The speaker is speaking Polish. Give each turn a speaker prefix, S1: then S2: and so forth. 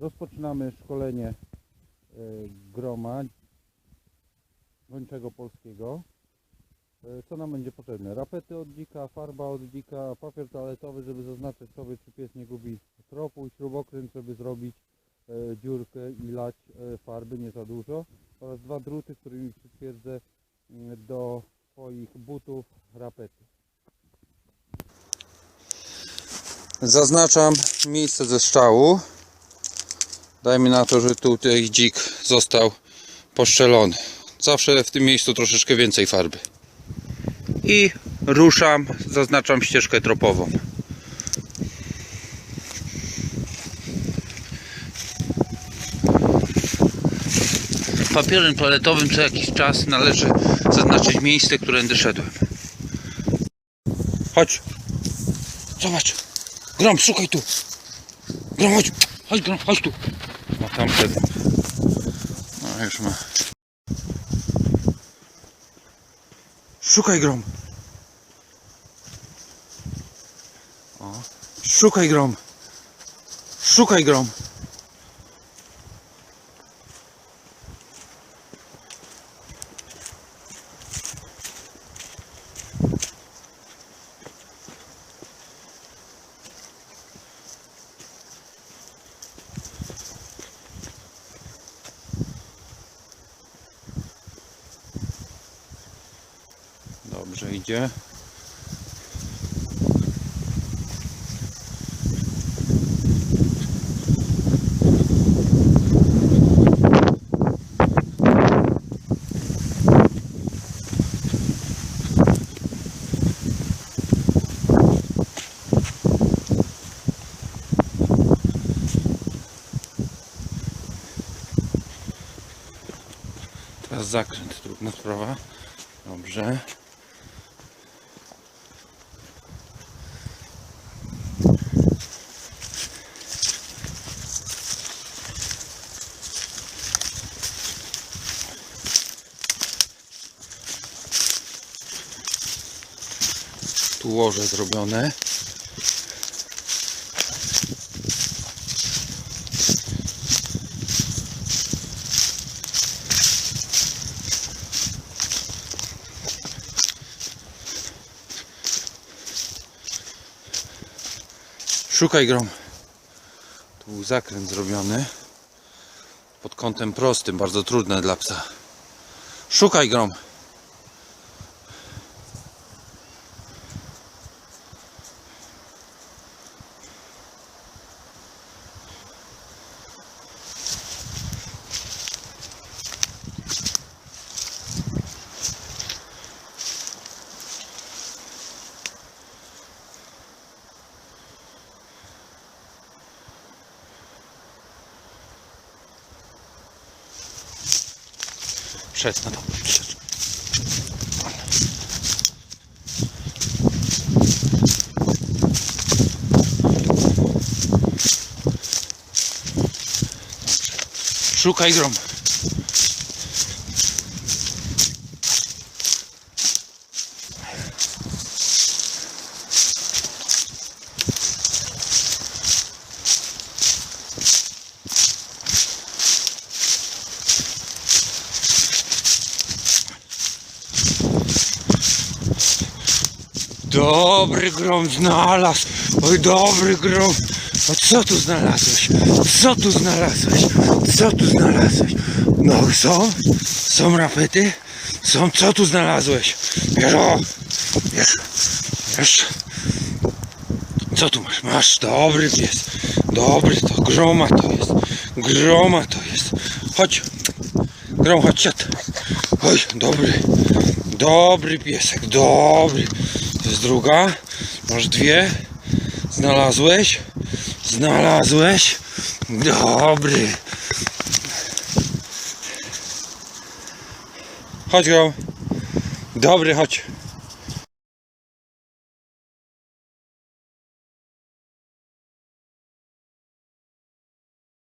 S1: Rozpoczynamy szkolenie e, groma gończego polskiego. E, Co nam będzie potrzebne? Rapety od dzika, farba od dzika, papier toaletowy, żeby zaznaczyć sobie, czy pies nie gubi tropu, śrubokręt, żeby zrobić e, dziurkę i lać farby, nie za dużo, oraz dwa druty, którymi przytwierdzę mm, do swoich butów rapety.
S2: Zaznaczam miejsce ze strzału. Dajmy na to, że tutaj dzik został poszczelony. Zawsze w tym miejscu troszeczkę więcej farby. I ruszam, zaznaczam ścieżkę tropową. Papierem toaletowym co jakiś czas należy zaznaczyć miejsce, którędy szedłem. Chodź. Zobacz. Grom, szukaj tu. Grom, chodź. Chodź, Grom, chodź tu. No tam. No już ma. Szukaj, Grom. O. Szukaj, Grom. Szukaj, Grom. Dobrze idzie. Teraz zakręt, trudna sprawa. Dobrze. Tu łoże zrobione. Szukaj grom. Tu był zakręt zrobiony pod kątem prostym, bardzo trudne dla psa. Szukaj grom. Шесть надо. Шукай гром. Dobry grom znalazł. Oj, dobry grom. O co tu znalazłeś? Co tu znalazłeś? Co tu znalazłeś? No są? Są rapety? Są? Co tu znalazłeś? Wiesz, o, wiesz, wiesz. Co tu masz? Masz, dobry pies. Dobry to, groma to jest. Groma to jest. Chodź. Grom, chodź, siad. Oj, dobry. Dobry piesek, dobry. Jest druga. Masz dwie. Znalazłeś? Znalazłeś? Dobry. Chodź go. Dobry, chodź.